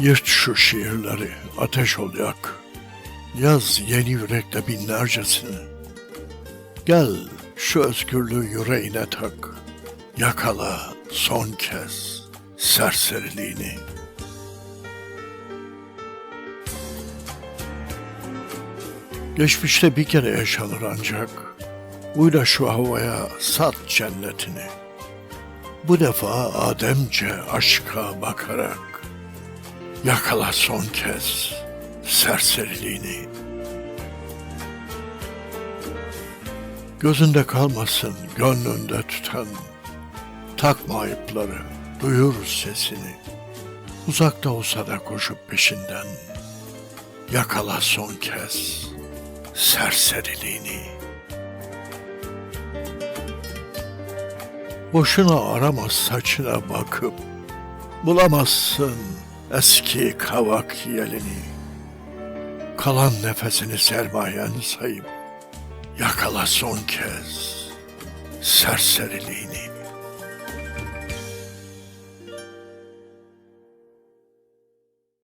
Yırt şu şiirleri, ateş ol yak. Yaz yeni yürekte binlercesini. Gel şu özgürlüğü yüreğine tak. Yakala son kez serseriliğini. Geçmişte bir kere yaşanır ancak. Uyla şu havaya sat cennetini. Bu defa Ademce aşka bakarak yakala son kez serseriliğini. Gözünde kalmasın gönlünde tutan, takma ayıpları, duyur sesini. Uzakta olsa da koşup peşinden, yakala son kez serseriliğini. Boşuna arama saçına bakıp, bulamazsın eski kavak yelini. Kalan nefesini sermayen sayıp, yakala son kez serseriliğini.